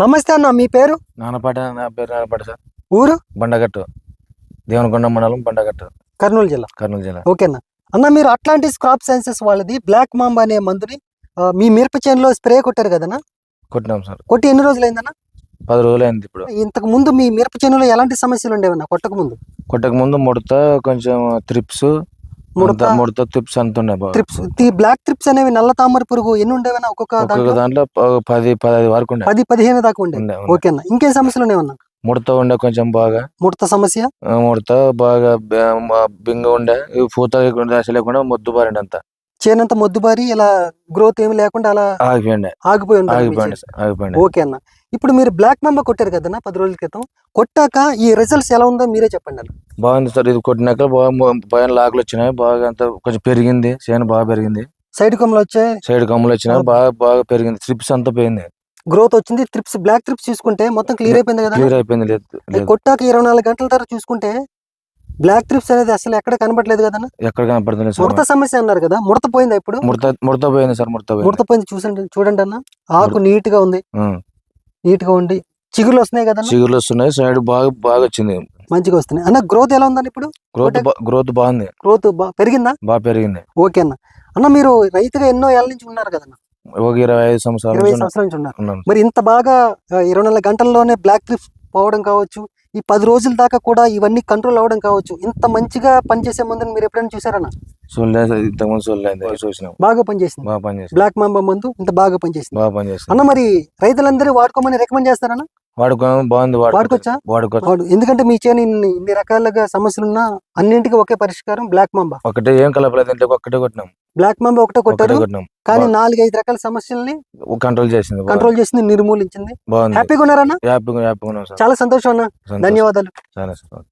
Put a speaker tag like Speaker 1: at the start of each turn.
Speaker 1: నమస్తే అన్న మీ పేరు?
Speaker 2: నానపాట నా పేరు నానపాట సార్.
Speaker 1: ఊరు?
Speaker 2: బండగట్టు. దేవనకొండ మండలం బండగట్టు.
Speaker 1: కర్నూలు జిల్లా.
Speaker 2: కర్నూలు జిల్లా.
Speaker 1: ఓకేనా అన్న. మీరు అట్లాంటిస్ క్రాప్ సైన్సెస్ వాళ్ళది బ్లాక్ మాంబ అనే మందుని మీ మిరప చేనులో స్ప్రే కొట్టారు కదనా
Speaker 2: కొట్టినాం సార్.
Speaker 1: కొట్టి ఎన్ని రోజులైందన్న?
Speaker 2: పది రోజులు అయింది ఇప్పుడు.
Speaker 1: ఇంతకు ముందు మీ మిరప చేనులో ఎలాంటి సమస్యలు ఉండేవన్నా కొట్టక ముందు?
Speaker 2: కొట్టక ముందు ముడత కొంచెం త్రిప్స్
Speaker 1: ముడత
Speaker 2: ముడత త్రిప్స్ ఉన్నాయి
Speaker 1: త్రిప్స్ ఈ బ్లాక్ త్రిప్స్ అనేవి నల్ల తామర పురుగు ఎన్ని ఉండేవన్నా ఒక్కొక్క దాంట్లో?
Speaker 2: పది పదహైదు వరకు ఉండే.
Speaker 1: పది పదిహేను దాకా ఉండే. ఓకేనా? ఇంకేం సమస్యలు ఉండేవన్నా
Speaker 2: ముడత ఉండే కొంచెం బాగా.
Speaker 1: ముడత సమస్య?
Speaker 2: ముడత బాగా బింగ ఉండే. పూత లేకుండా దశ లేకుండా మొద్దు బారండి అంతా
Speaker 1: చేనంత మొద్దుబారి ఇలా గ్రోత్ ఏమి లేకుండా అలా
Speaker 2: ఆగిపోయింది
Speaker 1: ఆగిపోయి
Speaker 2: ఆగిపోయింది
Speaker 1: ఓకే అన్న. ఇప్పుడు మీరు బ్లాక్ మెంబ కొట్టారు కదన్నా పది రోజుల క్రితం. కొట్టాక ఈ రిజల్ట్స్ ఎలా ఉందో మీరే చెప్పండి అన్న.
Speaker 2: బాగుంది సార్ ఇది కొట్టినాక బాగా పైన లాకులు వచ్చినాయి బాగా అంత కొంచెం పెరిగింది చేను బాగా పెరిగింది.
Speaker 1: సైడ్ కొమ్మలు వచ్చే
Speaker 2: సైడ్ కమ్ములు వచ్చినాయి
Speaker 1: ఓకే.
Speaker 2: బాగా బాగా పెరిగింది త్రిప్స్ అంతా పోయింది.
Speaker 1: గ్రోత్ వచ్చింది ట్రిప్స్ బ్లాక్ ట్రిప్స్ చూసుకుంటే మొత్తం క్లియర్ అయిపోయింది కదా
Speaker 2: క్లియర్ అయిపోయింది లేదు.
Speaker 1: కొట్టాక ఇరవై నాలుగు గంటల తర్వాత చూసుకుంటే బ్లాక్ ట్రిప్స్ అనేది అసలు ఎక్కడ కనబడలేదు కదన్నా?
Speaker 2: ఎక్కడ కనపడుతుంది
Speaker 1: ముడత సమస్య అన్నారు కదా ముడత పోయిందా ఇప్పుడు?
Speaker 2: ముడత ముడత పోయింది సార్ ముడత
Speaker 1: ముడత పోయింది చూసండి చూడండి అన్న ఆకు. నీట్గా ఉంది. నీట్గా ఉండి. చిగురులు వస్తున్నాయి కదన్నా?
Speaker 2: చిగుర్లు వస్తున్నాయి సైడ్ బాగా బాగా వచ్చింది.
Speaker 1: మంచిగా వస్తున్నాయి. అన్న గ్రోత్ ఎలా ఉందని ఇప్పుడు?
Speaker 2: గ్రోత్ గ్రోత్ బాగుంది.
Speaker 1: గ్రోత్ పెరిగిందా?
Speaker 2: బాగా పెరిగింది.
Speaker 1: ఓకే అన్న. అన్న మీరు రైతుగా ఎన్నో ఏళ్ళ నుంచి ఉన్నారు కదన్న?
Speaker 2: ఒక ఇరవై ఐదు సంవత్సరాల
Speaker 1: ఇరవై సంవత్సరాల నుంచి ఉన్నారు. మరి ఇంత బాగా ఇరవై నాలుగు గంటల్లోనే బ్లాక్ ట్రిప్ పోవడం కావచ్చు ఈ పది రోజుల దాకా కూడా ఇవన్నీ కంట్రోల్ అవ్వడం కావచ్చు. ఇంత మంచిగా పనిచేసే మందుని మీరు ఎప్పుడైనా చూసారన్నా
Speaker 2: ఇంతకుముందు చూసినాం
Speaker 1: బాగా పనిచేసింది.
Speaker 2: బాగా పనిచేసింది.
Speaker 1: బ్లాక్ మాంబా మందు ఇంత బాగా పనిచేసింది.
Speaker 2: బాగా పనిచేసింది.
Speaker 1: అన్న మరి రైతులందరూ వాడుకోమని రికమెండ్ చేస్తారన్న?
Speaker 2: వాడుకో బాగుంది
Speaker 1: వాడుకోవచ్చా?
Speaker 2: వాడుకోవచ్చు.
Speaker 1: వాడు ఎందుకంటే మీ చేను ఇన్ని రకాలుగా సమస్యలున్నా అన్నింటికి ఒకే పరిష్కారం బ్లాక్ మాంబా.
Speaker 2: ఒకటే ఏం కలపలేదు ఇంట్లో ఒక్కటే కొట్టినాం.
Speaker 1: బ్లాక్ మాంబా ఒకటే
Speaker 2: ఒకటే
Speaker 1: కొట్టారు. కానీ నాలుగైదు రకాల సమస్యల్ని
Speaker 2: కంట్రోల్ చేసింది.
Speaker 1: కంట్రోల్ చేసింది నిర్మూలించింది.
Speaker 2: బాగుంది.
Speaker 1: హ్యాపీగా ఉన్నారన్న
Speaker 2: హ్యాపీగా హ్యాపీగా
Speaker 1: చాలా సంతోషం అన్న. ధన్యవాదాలు.
Speaker 2: సార్